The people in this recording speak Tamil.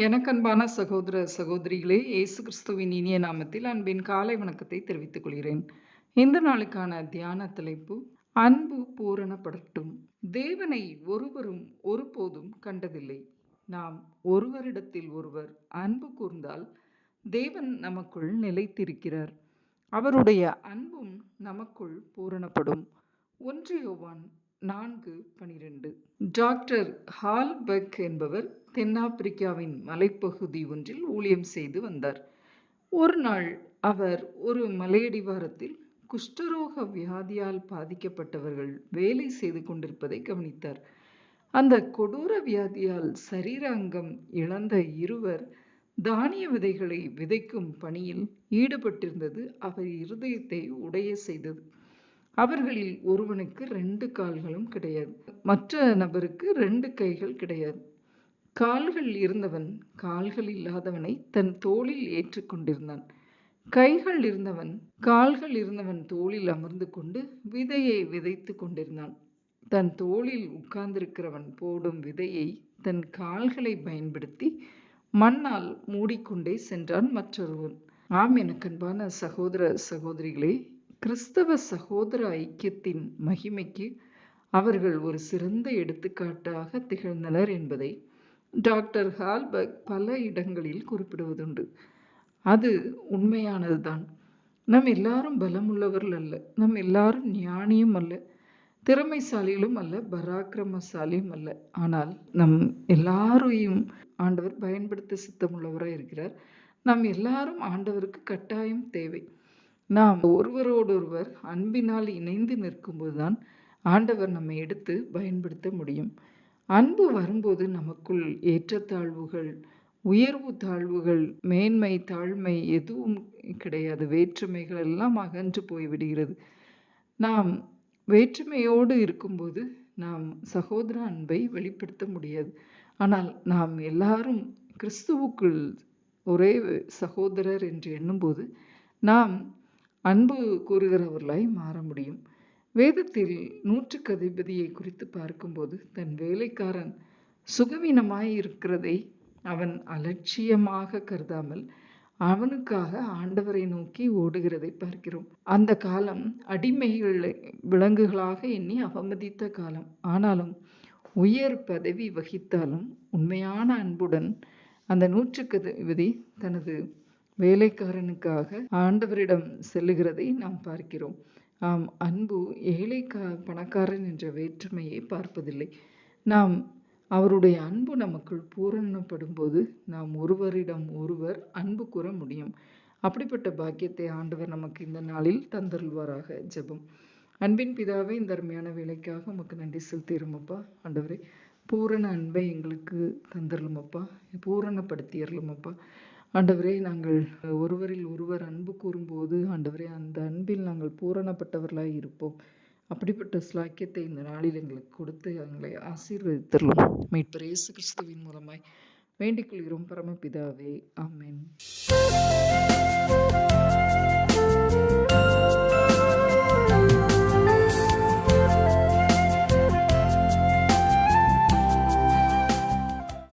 எனக்கன்பான சகோதர சகோதரிகளே இயேசு கிறிஸ்துவின் இனிய நாமத்தில் அன்பின் காலை வணக்கத்தை தெரிவித்துக் கொள்கிறேன். இந்த நாளுக்கான தியான தலைப்பு அன்பு பூரணப்படட்டும். தேவனை ஒருவரும் ஒருபோதும் கண்டதில்லை. நாம் ஒருவரிடத்தில் ஒருவர் அன்பு கூர்ந்தால் தேவன் நமக்குள் நிலைத்திருக்கிறார். அவருடைய அன்பும் நமக்குள் பூரணப்படும். ஒன்று யோவான் நான்கு பனிரெண்டு. டாக்டர் ஹால்பெக் என்பவர் தென்னாப்பிரிக்காவின் மலைப்பகுதி ஒன்றில் ஊழியம் செய்து வந்தார். ஒரு நாள் அவர் ஒரு மலையடிவாரத்தில் குஷ்டரோக வியாதியால் பாதிக்கப்பட்டவர்கள் வேலை செய்து கொண்டிருப்பதை கவனித்தார். அந்த கொடூர வியாதியால் சரீர அங்கம் இழந்த இருவர் தானிய விதைகளை விதைக்கும் பணியில் ஈடுபட்டிருந்தது. அவர் இருதயத்தை உடைய செய்தது. அவர்களில் ஒருவனுக்கு ரெண்டு கால்களும் கிடையாது. மற்ற நபருக்கு ரெண்டு கைகள் கிடையாது. கால்கள் இருந்தவன் கால்கள் இல்லாதவனை தன் தோளில் ஏற்றுக்கொண்டிருந்தான் கைகள் இருந்தவன் கால்கள் இருந்தவன் தோளில் அமர்ந்து கொண்டு விதையை விதைத்து கொண்டிருந்தான். தன் தோளில் உட்கார்ந்திருக்கிறவன் போடும் விதையை தன் கால்களை பயன்படுத்தி மண்ணால் மூடிக்கொண்டே சென்றான் மற்றொருவன். ஆம் எனக்கன்பான சகோதர சகோதரிகளே கிறிஸ்தவ சகோதர ஐக்கியத்தின் மகிமைக்கு அவர்கள் ஒரு சிறந்த எடுத்துக்காட்டாக திகழ்ந்தனர் என்பதை டாக்டர் ஹால்பர்க் பல இடங்களில் குறிப்பிடுவதுண்டு. அது உண்மையானதுதான். நம் எல்லாரும் பலமுள்ளவர்கள் அல்ல. நம் எல்லாரும் ஞானியும் அல்ல. திறமைசாலிகளும் அல்ல. பராக்கிரமசாலியும் அல்ல. ஆனால் நம் எல்லாரையும் ஆண்டவர் பயன்படுத்த சித்தமுள்ளவராக இருக்கிறார். நம் எல்லாரும் ஆண்டவருக்கு கட்டாயம் தேவை. நாம் ஒருவரோடொருவர் அன்பினால் இணைந்து நிற்கும்போதுதான் ஆண்டவர் நம்மை எடுத்து பயன்படுத்த முடியும். அன்பு வரும்போது நமக்குள் ஏற்றத்தாழ்வுகள் உயர்வு தாழ்வுகள் மேன்மை தாழ்மை எதுவும் கிடையாது. வேற்றுமைகள் எல்லாம் அகன்று போய்விடுகிறது. நாம் வேற்றுமையோடு இருக்கும்போது நாம் சகோதர அன்பை வெளிப்படுத்த முடியாது. ஆனால் நாம் எல்லாரும் கிறிஸ்துவுக்குள் ஒரே சகோதரர் என்று எண்ணும்போது நாம் அன்பு கூறுகிறவர்களாய் மாற முடியும். வேதத்தில் நூற்றுக்கு அதிபதியை குறித்து பார்க்கும்போது தன் வேலைக்காரன் சுகவீனமாய் இருக்கிறதை அவன் அலட்சியமாக கருதாமல் அவனுக்காக ஆண்டவரை நோக்கி ஓடுகிறதை பார்க்கிறோம். அந்த காலம் அடிமைகள் விலங்குகளாக எண்ணி அவமதித்த காலம். ஆனாலும் உயர் பதவி வகித்தாலும் உண்மையான அன்புடன் அந்த நூற்றுக்கு அதிபதி தனது வேலைக்காரனுக்காக ஆண்டவரிடம் செல்லுகிறதை நாம் பார்க்கிறோம். ஆம் அன்பு ஏழை க பணக்காரன் என்ற வேற்றுமையை பார்ப்பதில்லை. நாம் அவருடைய அன்பு நமக்குள் பூரணப்படும் போது நாம் ஒருவரிடம் ஒருவர் அன்பு கூற முடியும். அப்படிப்பட்ட பாக்கியத்தை ஆண்டவர் நமக்கு இந்த நாளில் தந்தருள்வாராக. ஜெபம். அன்பின் பிதாவே இந்த அருமையான வேலைக்காக உமக்கு நன்றி செலுத்திடுமப்பா ஆண்டவரே பூரண அன்பை எங்களுக்கு தந்துடலுமப்பா பூரணப்படுத்திடலுமப்பா ஆண்டவரே நாங்கள் ஒருவரில் ஒருவர் அன்பு கூறும்போது ஆண்டவரே அந்த அன்பில் நாங்கள் பூரணப்பட்டவர்களாய் இருப்போம். அப்படிப்பட்ட ஸ்லாக்கியத்தை இந்த நாளில் எங்களுக்கு கொடுத்து எங்களை ஆசீர்வதித்தரலாம் மீட்பர் இயேசு கிறிஸ்துவின் மூலமாய் வேண்டிக் கொள்கிறோம். பரமபிதாவே ஆமேன்.